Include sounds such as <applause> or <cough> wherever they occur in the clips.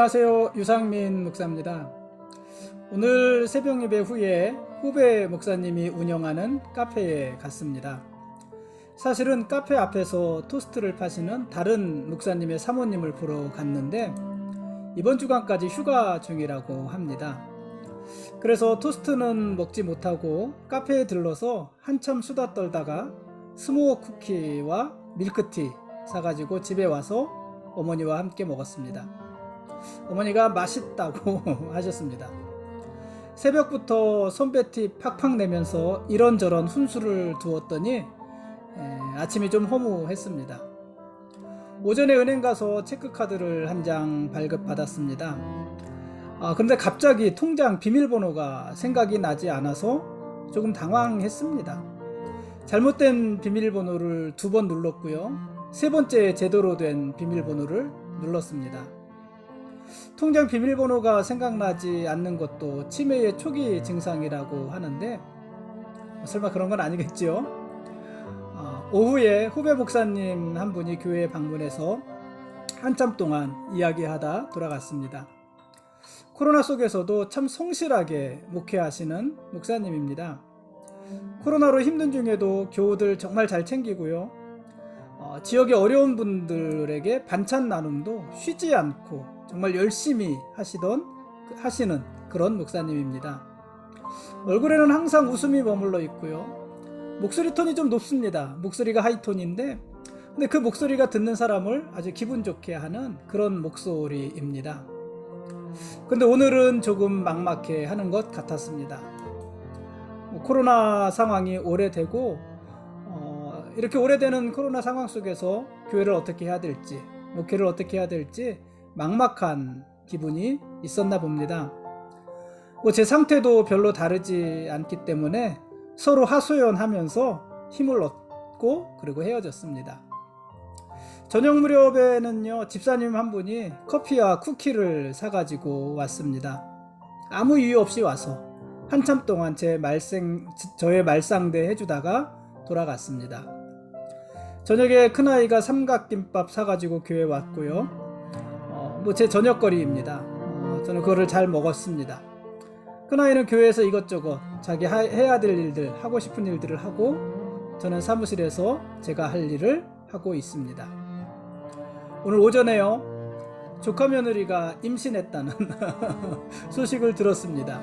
안녕하세요. 유상민 목사입니다. 오늘 새벽 예배 후에 후배 목사님이 운영하는 카페에 갔습니다. 사실은 카페 앞에서 토스트를 파시는 다른 목사님의 사모님을 보러 갔는데 이번 주간까지 휴가 중이라고 합니다. 그래서 토스트는 먹지 못하고 카페에 들러서 한참 수다 떨다가 스모어 쿠키와 밀크티 사가지고 집에 와서 어머니와 함께 먹었습니다. 어머니가 맛있다고 <laughs> 하셨습니다. 새벽부터 손배티 팍팍 내면서 이런저런 훈수를 두었더니 에, 아침이 좀 허무했습니다. 오전에 은행 가서 체크카드를 한 장 발급받았습니다. 아, 그런데 갑자기 통장 비밀번호가 생각이 나지 않아서 조금 당황했습니다. 잘못된 비밀번호를 두 번 눌렀고요. 세 번째 제대로 된 비밀번호를 눌렀습니다. 통장 비밀번호가 생각나지 않는 것도 치매의 초기 증상이라고 하는데 설마 그런 건 아니겠죠? 어, 오후에 후배 목사님 한 분이 교회에 방문해서 한참 동안 이야기하다 돌아갔습니다. 코로나 속에서도 참 성실하게 목회하시는 목사님입니다. 코로나로 힘든 중에도 교우들 정말 잘 챙기고요. 어, 지역의 어려운 분들에게 반찬 나눔도 쉬지 않고 정말 열심히 하시던 하시는 그런 목사님입니다. 얼굴에는 항상 웃음이 머물러 있고요. 목소리 톤이 좀 높습니다. 목소리가 하이톤인데 근데 그 목소리가 듣는 사람을 아주 기분 좋게 하는 그런 목소리입니다. 근데 오늘은 조금 막막해 하는 것 같았습니다. 뭐 코로나 상황이 오래되고 어, 이렇게 오래되는 코로나 상황 속에서 교회를 어떻게 해야 될지 목회를 어떻게 해야 될지 막막한 기분이 있었나 봅니다. 뭐 제 상태도 별로 다르지 않기 때문에 서로 하소연하면서 힘을 얻고 그리고 헤어졌습니다. 저녁 무렵에는요 집사님 한 분이 커피와 쿠키를 사가지고 왔습니다. 아무 이유 없이 와서 한참 동안 제 말생 저의 말상대 해주다가 돌아갔습니다. 저녁에 큰 아이가 삼각김밥 사가지고 교회 왔고요. 어, 뭐제 저녁거리입니다. 어, 저는 그거를 잘 먹었습니다. 큰 아이는 교회에서 이것저것 자기 하, 해야 될 일들 하고 싶은 일들을 하고 저는 사무실에서 제가 할 일을 하고 있습니다. 오늘 오전에요 조카 며느리가 임신했다는 <laughs> 소식을 들었습니다.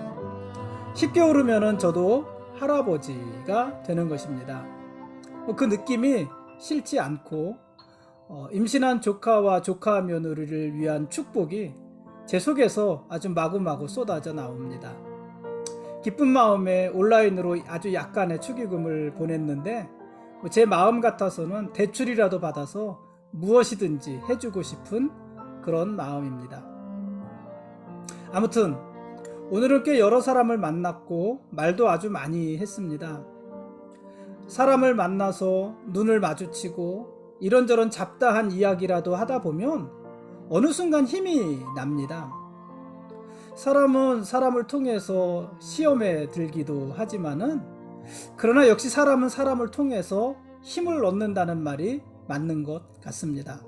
10개월 후면은 저도 할아버지가 되는 것입니다. 그 느낌이 싫지 않고 어, 임신한 조카와 조카 며느리를 위한 축복이 제 속에서 아주 마구마구 쏟아져 나옵니다. 기쁜 마음에 온라인으로 아주 약간의 축의금을 보냈는데 제 마음 같아서는 대출이라도 받아서 무엇이든지 해주고 싶은 그런 마음입니다. 아무튼 오늘은 꽤 여러 사람을 만났고 말도 아주 많이 했습니다. 사람을 만나서 눈을 마주치고 이런저런 잡다한 이야기라도 하다 보면 어느 순간 힘이 납니다. 사람은 사람을 통해서 시험에 들기도 하지만은 그러나 역시 사람은 사람을 통해서 힘을 얻는다는 말이 맞는 것 같습니다.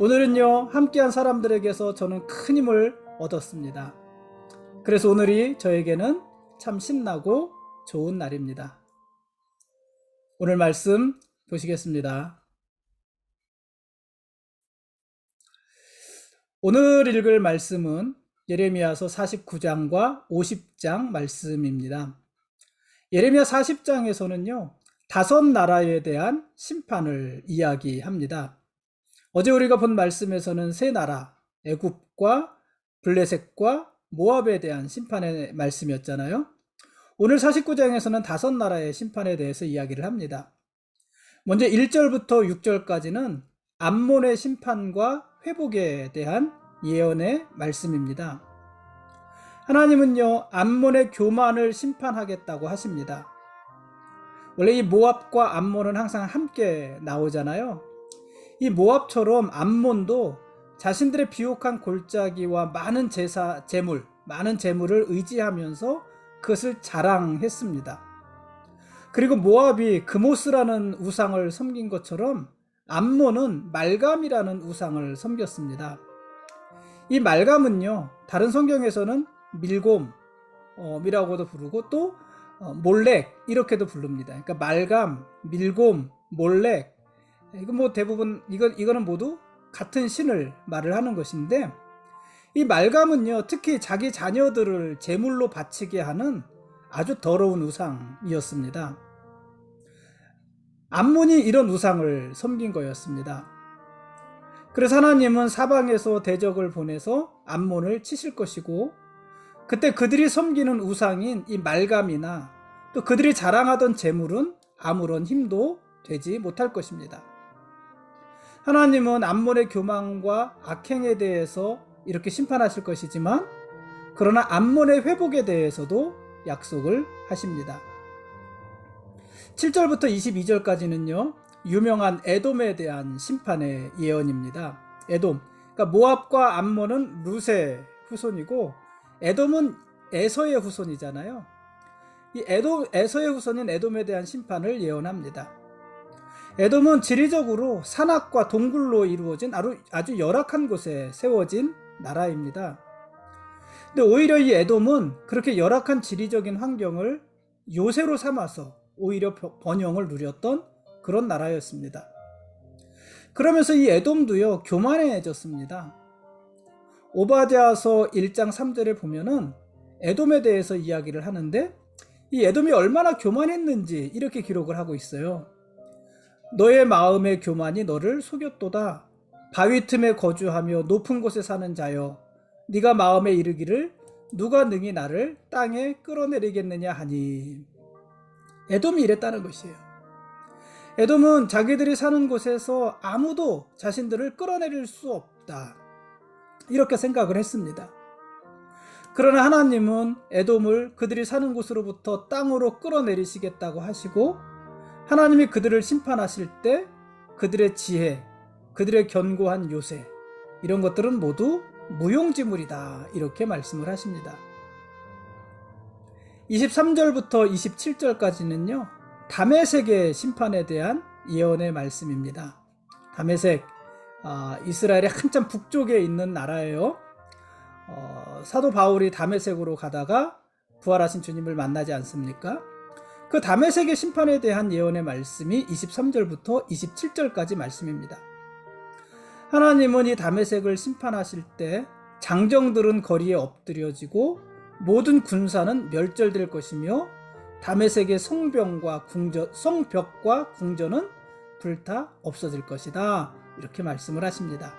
오늘은요, 함께한 사람들에게서 저는 큰 힘을 얻었습니다. 그래서 오늘이 저에게는 참 신나고 좋은 날입니다. 오늘 말씀 보시겠습니다. 오늘 읽을 말씀은 예레미야서 49장과 50장 말씀입니다. 예레미야 40장에서는요, 다섯 나라에 대한 심판을 이야기합니다. 어제 우리가 본 말씀에서는 세 나라, 애굽과 블레셋과 모압에 대한 심판의 말씀이었잖아요. 오늘 49장에서는 다섯 나라의 심판에 대해서 이야기를 합니다. 먼저 1절부터 6절까지는 암몬의 심판과 회복에 대한 예언의 말씀입니다. 하나님은요, 암몬의 교만을 심판하겠다고 하십니다. 원래 이 모압과 암몬은 항상 함께 나오잖아요. 이 모압처럼 암몬도 자신들의 비옥한 골짜기와 많은 제사, 재물, 많은 재물을 의지하면서 그것을 자랑했습니다. 그리고 모압이 그모스라는 우상을 섬긴 것처럼 암몬은 말감이라는 우상을 섬겼습니다. 이 말감은요, 다른 성경에서는 밀곰이라고도 부르고 또 어, 몰렉 이렇게도 부릅니다. 그러니까 말감, 밀곰, 몰렉 이거 뭐 대부분 이거 이거는 모두 같은 신을 말을 하는 것인데 이 말감은요, 특히 자기 자녀들을 제물로 바치게 하는 아주 더러운 우상이었습니다. 암몬이 이런 우상을 섬긴 거였습니다. 그래서 하나님은 사방에서 대적을 보내서 암몬을 치실 것이고 그때 그들이 섬기는 우상인 이 말감이나 또 그들이 자랑하던 재물은 아무런 힘도 되지 못할 것입니다. 하나님은 암몬의 교만과 악행에 대해서 이렇게 심판하실 것이지만 그러나 암몬의 회복에 대해서도 약속을 하십니다. 7절부터 22절까지는요. 유명한 에돔에 대한 심판의 예언입니다. 에돔. 그러니까 모압과 암몬은 루세 후손이고 에돔은 에서의 후손이잖아요. 이 에돔 에서의 후손인 에돔에 대한 심판을 예언합니다. 에돔은 지리적으로 산악과 동굴로 이루어진 아주, 열악한 곳에 세워진 나라입니다. 근데 오히려 이 에돔은 그렇게 열악한 지리적인 환경을 요새로 삼아서 오히려 번영을 누렸던 그런 나라였습니다. 그러면서 이 에돔도요 교만해졌습니다. 오바댜서 1장 3절에 보면은 에돔에 대해서 이야기를 하는데 이 에돔이 얼마나 교만했는지 이렇게 기록을 하고 있어요. 너의 마음의 교만이 너를 속였도다. 바위 틈에 거주하며 높은 곳에 사는 자여 네가 마음에 이르기를 누가 능히 나를 땅에 끌어내리겠느냐 하니 에돔이 이랬다는 것이에요. 에돔은 자기들이 사는 곳에서 아무도 자신들을 끌어내릴 수 없다. 이렇게 생각을 했습니다. 그러나 하나님은 에돔을 그들이 사는 곳으로부터 땅으로 끌어내리시겠다고 하시고 하나님이 그들을 심판하실 때 그들의 지혜, 그들의 견고한 요새 이런 것들은 모두 무용지물이다. 이렇게 말씀을 하십니다. 23절부터 27절까지는요. 다메섹의 심판에 대한 예언의 말씀입니다. 다메섹 아, 이스라엘의 한참 북쪽에 있는 나라예요. 어, 사도 바울이 다메섹으로 가다가 부활하신 주님을 만나지 않습니까? 그 다메섹의 심판에 대한 예언의 말씀이 23절부터 27절까지 말씀입니다. 하나님은 이 다메섹을 심판하실 때 장정들은 거리에 엎드려지고 모든 군사는 멸절될 것이며 다메섹의 성병과 궁전, 성벽과 궁전은 불타 없어질 것이다. 이렇게 말씀을 하십니다.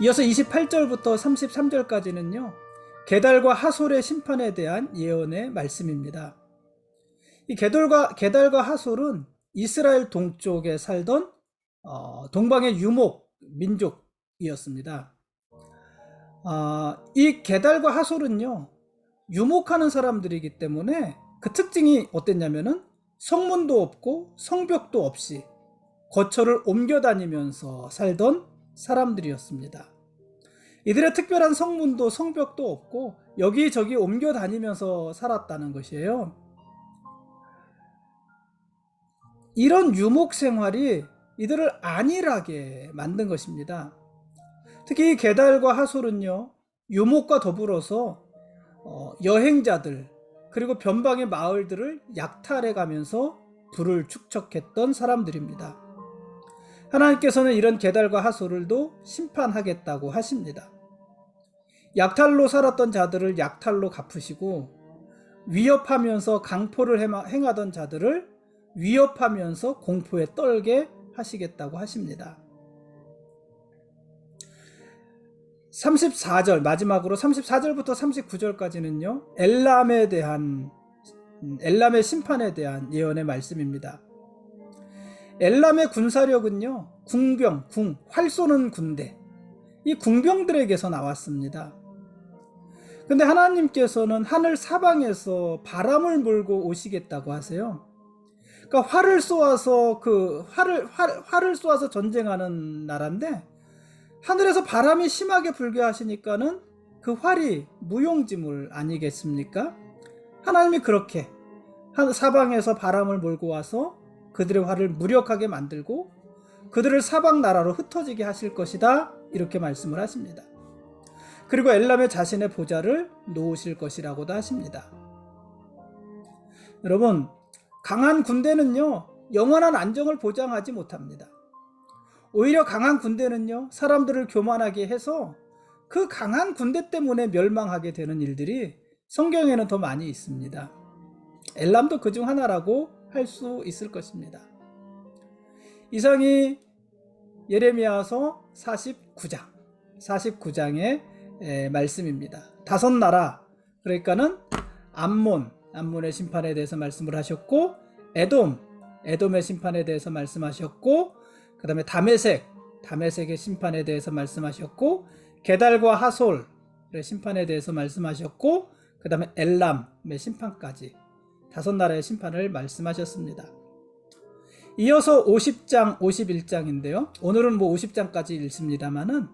이어서 28절부터 33절까지는요. 게달과 하솔의 심판에 대한 예언의 말씀입니다. 이 게달과 게달과 하솔은 이스라엘 동쪽에 살던 어, 동방의 유목 민족이었습니다. 어, 이 게달과 하솔은요 유목하는 사람들이기 때문에 그 특징이 어땠냐면은 성문도 없고 성벽도 없이 거처를 옮겨 다니면서 살던 사람들이었습니다. 이들의 특별한 성문도 성벽도 없고 여기저기 옮겨 다니면서 살았다는 것이에요. 이런 유목 생활이 이들을 안일하게 만든 것입니다. 특히 게달과 하솔은요, 유목과 더불어서 어, 여행자들, 그리고 변방의 마을들을 약탈해 가면서 불을 축적했던 사람들입니다. 하나님께서는 이런 게달과 하솔을도 심판하겠다고 하십니다. 약탈로 살았던 자들을 약탈로 갚으시고 위협하면서 강포를 행하던 자들을 위협하면서 공포에 떨게 하시겠다고 하십니다. 34절 마지막으로 34절부터 39절까지는요. 엘람에 대한 음, 엘람의 심판에 대한 예언의 말씀입니다. 엘람의 군사력은요. 궁병, 궁, 활 쏘는 군대. 이 궁병들에게서 나왔습니다. 근데 하나님께서는 하늘 사방에서 바람을 몰고 오시겠다고 하세요. 그러니까 활을 쏘아서 그 활을 활, 활을 쏘아서 전쟁하는 나라인데 하늘에서 바람이 심하게 불게 하시니까는 그 활이 무용지물 아니겠습니까? 하나님이 그렇게 사방에서 바람을 몰고 와서 그들의 활을 무력하게 만들고 그들을 사방 나라로 흩어지게 하실 것이다 이렇게 말씀을 하십니다. 그리고 엘람의 자신의 보좌를 놓으실 것이라고도 하십니다. 여러분, 강한 군대는요, 영원한 안정을 보장하지 못합니다. 오히려 강한 군대는요, 사람들을 교만하게 해서 그 강한 군대 때문에 멸망하게 되는 일들이 성경에는 더 많이 있습니다. 엘람도 그 중 하나라고 할 수 있을 것입니다. 이상이 예레미야서 49장, 49장의 말씀입니다. 다섯 나라, 그러니까는 암몬, 암몬의 심판에 대해서 말씀을 하셨고, 에돔, 에돔의 심판에 대해서 말씀하셨고, 그 다음에 다메색, 다메색의 심판에 대해서 말씀하셨고, 게달과 하솔의 심판에 대해서 말씀하셨고, 그 다음에 엘람의 심판까지 다섯 나라의 심판을 말씀하셨습니다. 이어서 50장, 51장인데요. 오늘은 뭐 50장까지 읽습니다만은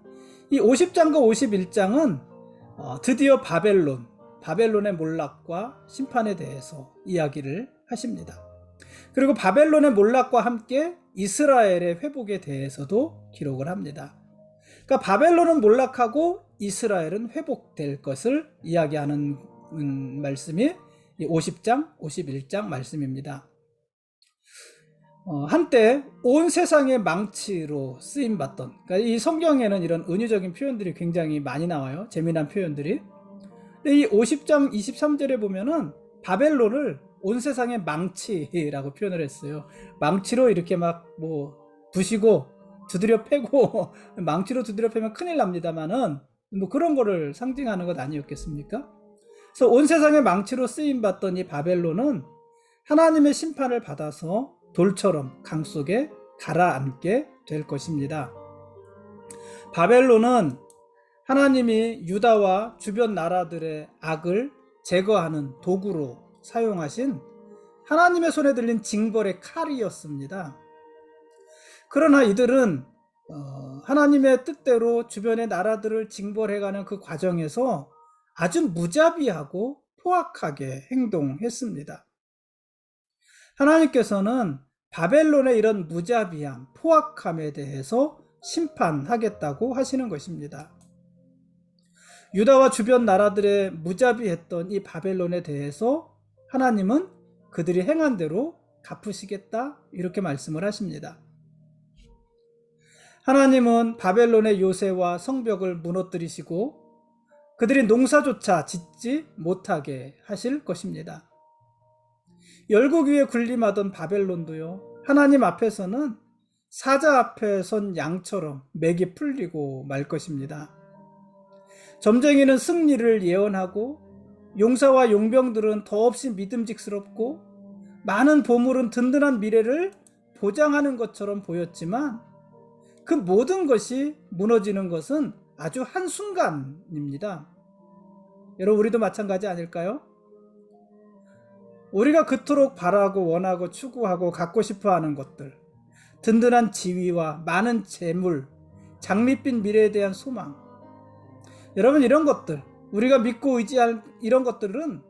이 50장과 51장은 어, 드디어 바벨론, 바벨론의 몰락과 심판에 대해서 이야기를 하십니다. 그리고 바벨론의 몰락과 함께 이스라엘의 회복에 대해서도 기록을 합니다. 그러니까 바벨론은 몰락하고 이스라엘은 회복될 것을 이야기하는 음, 말씀이 50장, 51장 말씀입니다. 어, 한때 온 세상의 망치로 쓰임 받던 그러니까 이 성경에는 이런 은유적인 표현들이 굉장히 많이 나와요. 재미난 표현들이. 근데 이 50장 23절에 보면은 바벨론을 온 세상의 망치라고 표현을 했어요. 망치로 이렇게 막 뭐 부시고 두드려 패고 <laughs> 망치로 두드려 패면 큰일 납니다만은 뭐 그런 거를 상징하는 것 아니었겠습니까? 그래서 온 세상의 망치로 쓰임 받던 이 바벨론은 하나님의 심판을 받아서 돌처럼 강 속에 가라앉게 될 것입니다. 바벨론은 하나님이 유다와 주변 나라들의 악을 제거하는 도구로 사용하신 하나님의 손에 들린 징벌의 칼이었습니다. 그러나 이들은 어, 하나님의 뜻대로 주변의 나라들을 징벌해가는 그 과정에서 아주 무자비하고 포악하게 행동했습니다. 하나님께서는 바벨론의 이런 무자비함, 포악함에 대해서 심판하겠다고 하시는 것입니다. 유다와 주변 나라들의 무자비했던 이 바벨론에 대해서 하나님은 그들이 행한 대로 갚으시겠다 이렇게 말씀을 하십니다. 하나님은 바벨론의 요새와 성벽을 무너뜨리시고 그들이 농사조차 짓지 못하게 하실 것입니다. 열국 위에 군림하던 바벨론도요, 하나님 앞에서는 사자 앞에 선 양처럼 맥이 풀리고 말 것입니다. 점쟁이는 승리를 예언하고 용사와 용병들은 더없이 믿음직스럽고 많은 보물은 든든한 미래를 보장하는 것처럼 보였지만 그 모든 것이 무너지는 것은 아주 한순간입니다. 여러분, 우리도 마찬가지 아닐까요? 우리가 그토록 바라고 원하고 추구하고 갖고 싶어 하는 것들, 든든한 지위와 많은 재물, 장밋빛 미래에 대한 소망. 여러분, 이런 것들, 우리가 믿고 의지할 이런 것들은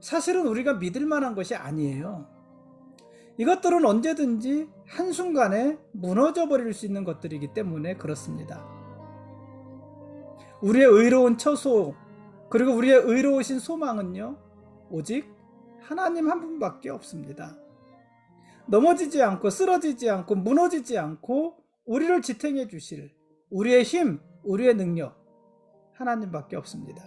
사실은 우리가 믿을 만한 것이 아니에요. 이것들은 언제든지 한순간에 무너져 버릴 수 있는 것들이기 때문에 그렇습니다. 우리의 의로운 처소, 그리고 우리의 의로우신 소망은요, 오직 하나님 한 분밖에 없습니다. 넘어지지 않고 쓰러지지 않고 무너지지 않고 우리를 지탱해 주실 우리의 힘, 우리의 능력 하나님밖에 없습니다.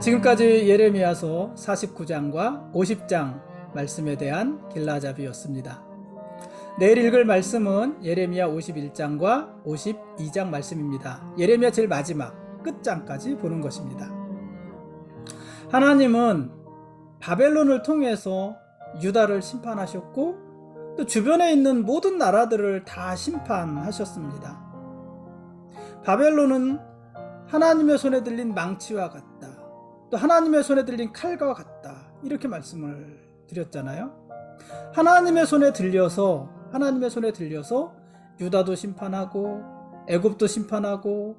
지금까지 예레미야서 49장과 50장 말씀에 대한 길라잡이였습니다. 내일 읽을 말씀은 예레미야 51장과 52장 말씀입니다. 예레미야 제일 마지막 끝장까지 보는 것입니다. 하나님은 바벨론을 통해서 유다를 심판하셨고 또 주변에 있는 모든 나라들을 다 심판하셨습니다. 바벨론은 하나님의 손에 들린 망치와 같다. 또 하나님의 손에 들린 칼과 같다. 이렇게 말씀을 드렸잖아요. 하나님의 손에 들려서 하나님의 손에 들려서 유다도 심판하고 애굽도 심판하고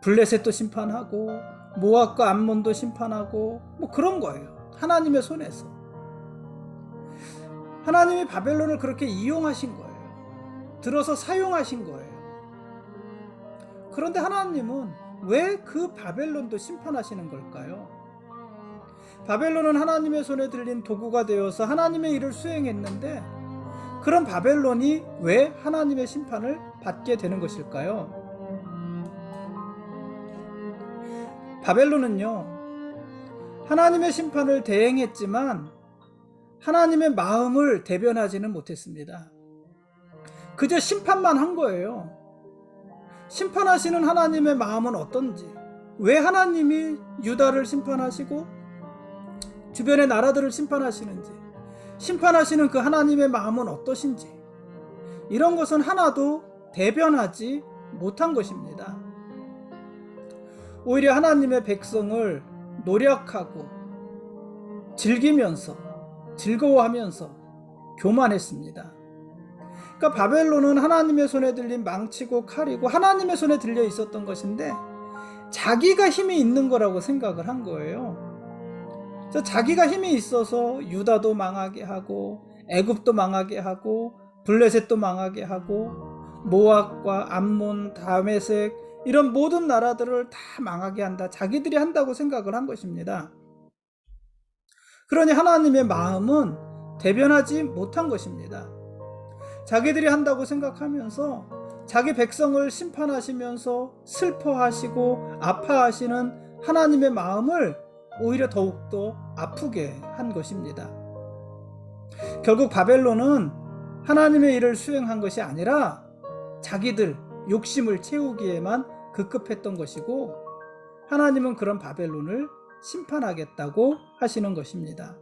블레셋도 심판하고 모압과 암몬도 심판하고 뭐 그런 거예요. 하나님의 손에서. 하나님이 바벨론을 그렇게 이용하신 거예요. 들어서 사용하신 거예요. 그런데 하나님은 왜 그 바벨론도 심판하시는 걸까요? 바벨론은 하나님의 손에 들린 도구가 되어서 하나님의 일을 수행했는데 그런 바벨론이 왜 하나님의 심판을 받게 되는 것일까요? 바벨론은요, 하나님의 심판을 대행했지만 하나님의 마음을 대변하지는 못했습니다. 그저 심판만 한 거예요. 심판하시는 하나님의 마음은 어떤지, 왜 하나님이 유다를 심판하시고 주변의 나라들을 심판하시는지, 심판하시는 그 하나님의 마음은 어떠신지, 이런 것은 하나도 대변하지 못한 것입니다. 오히려 하나님의 백성을 노력하고 즐기면서 즐거워하면서 교만했습니다. 그러니까 바벨론은 하나님의 손에 들린 망치고 칼이고 하나님의 손에 들려 있었던 것인데 자기가 힘이 있는 거라고 생각을 한 거예요. 자기가 힘이 있어서 유다도 망하게 하고 애굽도 망하게 하고 블레셋도 망하게 하고 모압과 암몬, 다메섹 이런 모든 나라들을 다 망하게 한다. 자기들이 한다고 생각을 한 것입니다. 그러니 하나님의 마음은 대변하지 못한 것입니다. 자기들이 한다고 생각하면서 자기 백성을 심판하시면서 슬퍼하시고 아파하시는 하나님의 마음을 오히려 더욱더 아프게 한 것입니다. 결국 바벨론은 하나님의 일을 수행한 것이 아니라 자기들 욕심을 채우기에만 급급했던 것이고 하나님은 그런 바벨론을 심판하겠다고 하시는 것입니다.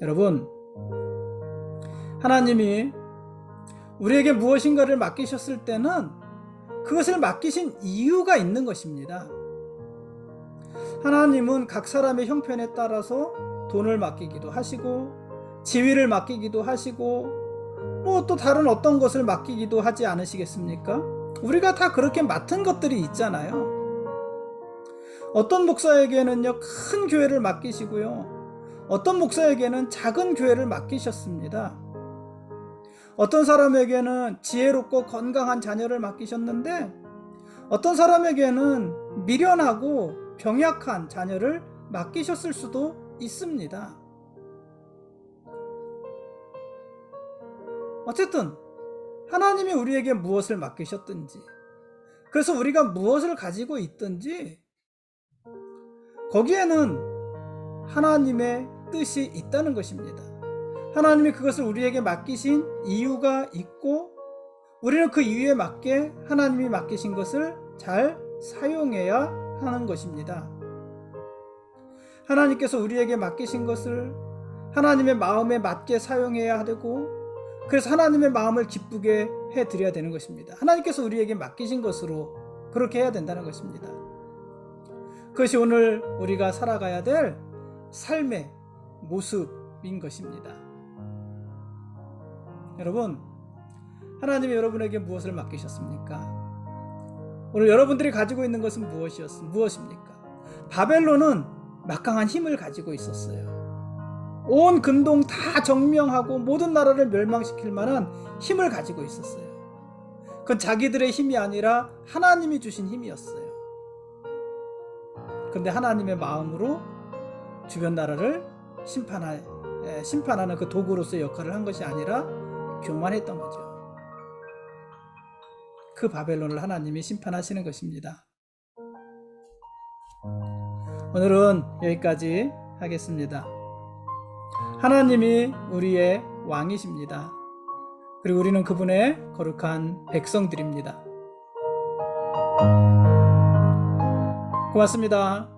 여러분, 하나님이 우리에게 무엇인가를 맡기셨을 때는 그것을 맡기신 이유가 있는 것입니다. 하나님은 각 사람의 형편에 따라서 돈을 맡기기도 하시고, 지위를 맡기기도 하시고, 뭐 또 다른 어떤 것을 맡기기도 하지 않으시겠습니까? 우리가 다 그렇게 맡은 것들이 있잖아요. 어떤 목사에게는요, 큰 교회를 맡기시고요. 어떤 목사에게는 작은 교회를 맡기셨습니다. 어떤 사람에게는 지혜롭고 건강한 자녀를 맡기셨는데, 어떤 사람에게는 미련하고 병약한 자녀를 맡기셨을 수도 있습니다. 어쨌든, 하나님이 우리에게 무엇을 맡기셨든지, 그래서 우리가 무엇을 가지고 있든지, 거기에는 하나님의 뜻이 있다는 것입니다. 하나님이 그것을 우리에게 맡기신 이유가 있고 우리는 그 이유에 맞게 하나님이 맡기신 것을 잘 사용해야 하는 것입니다. 하나님께서 우리에게 맡기신 것을 하나님의 마음에 맞게 사용해야 되고 그래서 하나님의 마음을 기쁘게 해 드려야 되는 것입니다. 하나님께서 우리에게 맡기신 것으로 그렇게 해야 된다는 것입니다. 그것이 오늘 우리가 살아가야 될 삶의 모습인 것입니다. 여러분, 하나님이 여러분에게 무엇을 맡기셨습니까? 오늘 여러분들이 가지고 있는 것은 무엇이었, 무엇입니까? 바벨론은 막강한 힘을 가지고 있었어요. 온 근동 다 정명하고 모든 나라를 멸망시킬 만한 힘을 가지고 있었어요. 그건 자기들의 힘이 아니라 하나님이 주신 힘이었어요. 그런데 하나님의 마음으로 주변 나라를 심판할, 심판하는 그 도구로서의 역할을 한 것이 아니라 교만했던 거죠. 그 바벨론을 하나님이 심판하시는 것입니다. 오늘은 여기까지 하겠습니다. 하나님이 우리의 왕이십니다. 그리고 우리는 그분의 거룩한 백성들입니다. 고맙습니다.